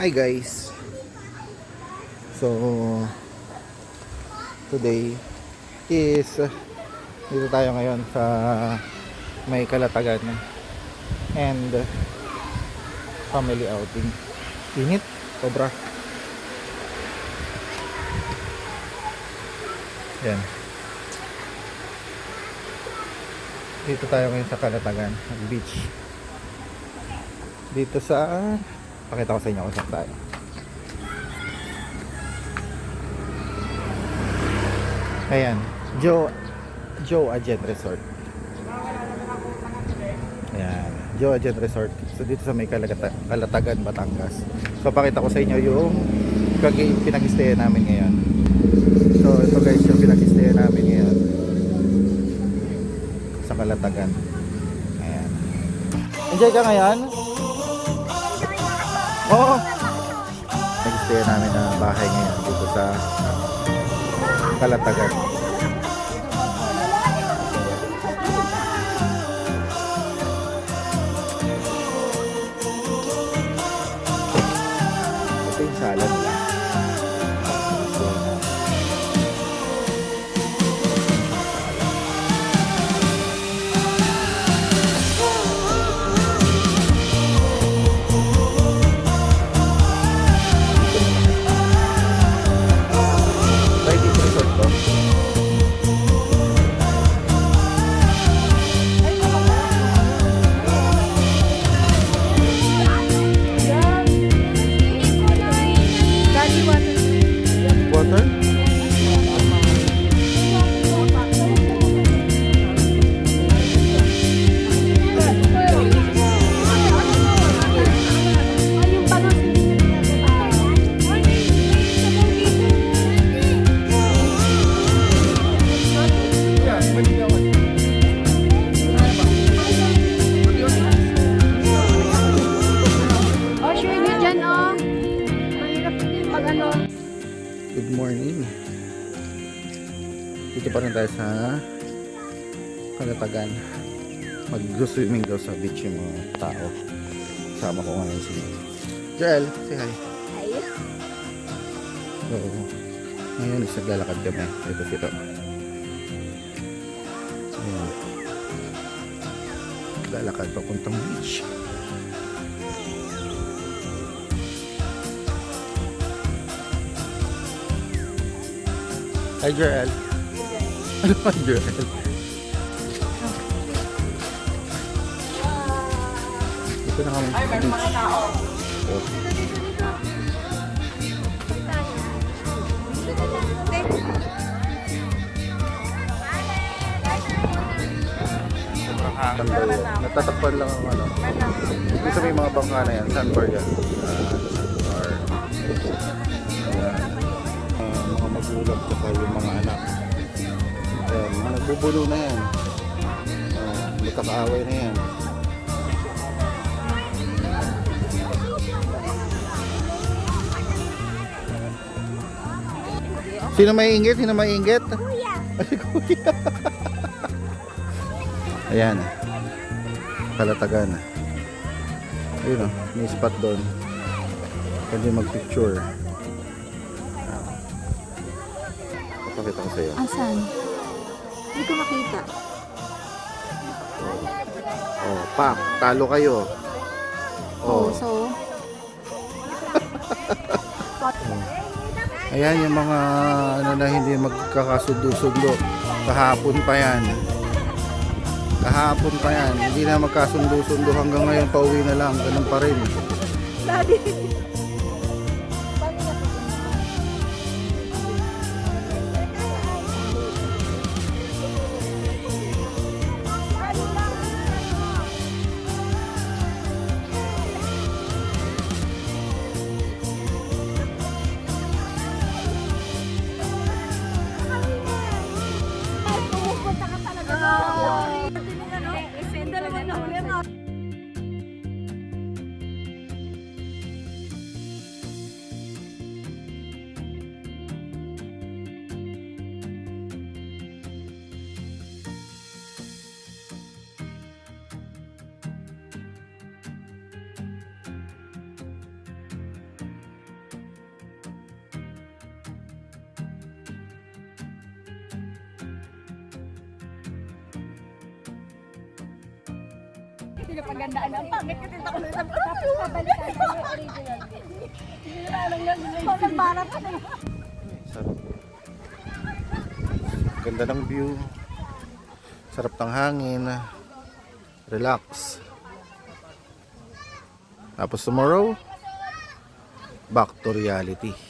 Hi guys. So today is dito tayo ngayon sa may kalatagan and family outing. Init, sobra. Yan. Dito tayo ngayon sa Kalatagan, beach. Dito sa Pakita ko sa inyo kung saan tayo. Ayan, Joe Joe Agent Resort. Ayan, Joe Agent Resort. So dito sa may Kalagata, Kalatagan, Batangas. So pakita ko sa inyo yung kagi pinag-stayan namin ngayon. So ito guys yung pinag-stayan namin ngayon sa Kalatagan. Ayan. Enjoy ka ngayon? Oo. Nag-stay namin ng bahay ngayon dito sa Kalatagan. Ano. Good morning. Dito pa rin tayo sa Kalatagan. Mag-swimming daw sa beach yung mga tao. Kasama ko ngayon si Joel. Say hi. So, ngayon is naglalakad kami. Ito dito. Ayan. Naglalakad papuntang beach. Hi Joel. Ano ba Joel? Dito na kami. Ay, may mga tao. Yun. Natatakpan lang ang ano. Dito sa may mga bangka na yan. Sandbar yan. Ah, sandbar. Mga magulang tsaka yung mga anak. Ayan, mga nagbubulo na yan. Uh, magkakaaway na yan. Sino may inggit? Sino may inggit? Kuya. Ay, kuya. Ayan. Kalatagan. Ayun o, may spot doon. Pwede mag-picture. Papakita ko sa iyo. Asan? Hindi ko makita. Oh, pak, talo kayo. Oh. so? Ayan yung mga ano na hindi magkakasundo-sundo. Kahapon pa yan. Kahapon pa yan. Hindi na magkasundo-sundo hanggang ngayon pauwi na lang. Ganun pa rin. Daddy. Pinapagandaan ang pangit kasi ako sabi ko, tapos babalikan ko yung original. Pag nagbarap ka na Sarap. Ganda ng view. Sarap ng hangin. Relax. Tapos tomorrow, back to reality.